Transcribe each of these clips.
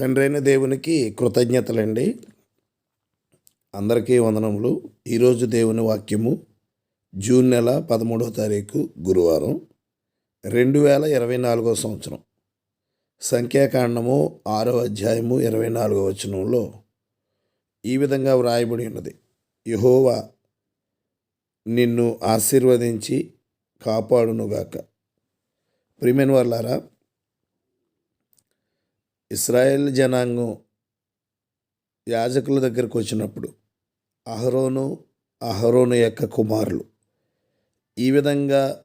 తండ్రైన దేవునికి కృతజ్ఞతలండి. అందరికీ వందనములు. ఈరోజు దేవుని వాక్యము జూన్ నెల పదమూడవ తారీఖు గురువారం రెండు వేల ఇరవై నాలుగో సంవత్సరం. సంఖ్యాకాండము ఆరో అధ్యాయము ఇరవై నాలుగో వచనంలో ఈ విధంగా వ్రాయబడి ఉన్నది. యహోవా నిన్ను ఆశీర్వదించి కాపాడునుగాక. ప్రిమెన్ వర్లారా ఇస్రాయేల్ జనాంగం యాజకుల దగ్గరకు వచ్చినప్పుడు అహరోను అహరోను యొక్క కుమారులు ఈ విధంగా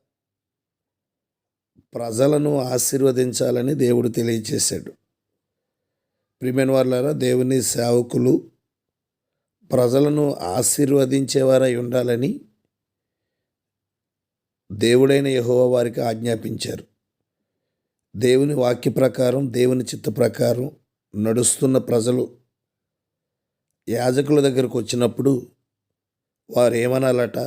ప్రజలను ఆశీర్వదించాలని దేవుడు తెలియచేశాడు. ప్రిమెన్ వాళ్ళారా దేవుని సేవకులు ప్రజలను ఆశీర్వదించేవారై ఉండాలని దేవుడైన యహోవ వారికి ఆజ్ఞాపించారు. దేవుని వాక్య ప్రకారం దేవుని చిత్త ప్రకారం నడుస్తున్న ప్రజలు యాజకుల దగ్గరకు వచ్చినప్పుడు వారు ఏమనాలట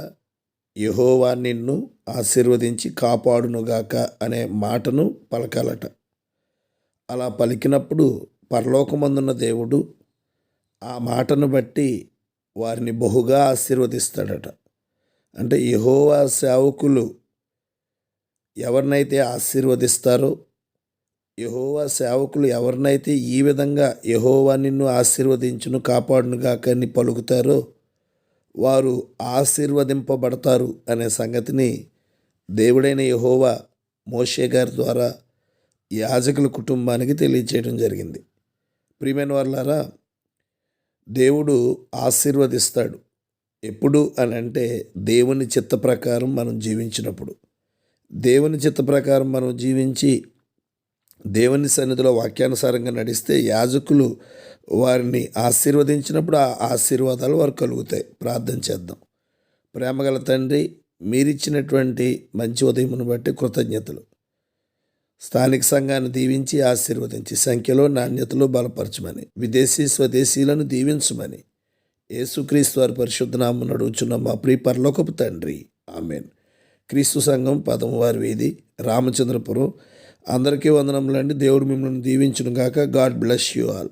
యహోవా నిన్ను ఆశీర్వదించి కాపాడునుగాక అనే మాటను పలకాలట. అలా పలికినప్పుడు పరలోకమందున్న దేవుడు ఆ మాటను బట్టి వారిని బహుగా ఆశీర్వదిస్తాడట. అంటే యహోవా సేవకులు ఎవరినైతే ఆశీర్వదిస్తారో యహోవా సేవకులు ఎవరినైతే ఈ విధంగా యహోవా నిన్ను ఆశీర్వదించును కాపాడునుగాక అని పలుకుతారో వారు ఆశీర్వదింపబడతారు అనే సంగతిని దేవుడైన యహోవా మోషే గారి ద్వారా యాజకుల కుటుంబానికి తెలియచేయడం జరిగింది. ప్రియమైన వాళ్ళారా దేవుడు ఆశీర్వదిస్తాడు. ఎప్పుడు అని అంటే దేవుని చిత్త ప్రకారం మనం జీవించినప్పుడు. దేవుని చిత్త ప్రకారం మనం జీవించి దేవుని సన్నిధిలో వాక్యానుసారంగా నడిస్తే యాజకులు వారిని ఆశీర్వదించినప్పుడు ఆ ఆశీర్వాదాలు వారు కలుగుతాయి. ప్రార్థన చేద్దాం. ప్రేమగల తండ్రి మీరిచ్చినటువంటి మంచి ఉదయమును బట్టి కృతజ్ఞతలు. స్థానిక సంఘాన్ని దీవించి ఆశీర్వదించి సంఖ్యలో నాణ్యతలో బలపరచమని విదేశీ స్వదేశీలను దీవించమని యేసుక్రీస్తు వారి పరిశుద్ధనామం నడుచున్న మా ప్రీ పరలోకపు తండ్రి. ఆమెన్. క్రీస్తు సంఘం పదం వారి వీధి రామచంద్రపురం అందరికీ వందనములండి. దేవుడు మిమ్మల్ని దీవించును గాక గాడ్ బ్లెస్ యూ ఆల్.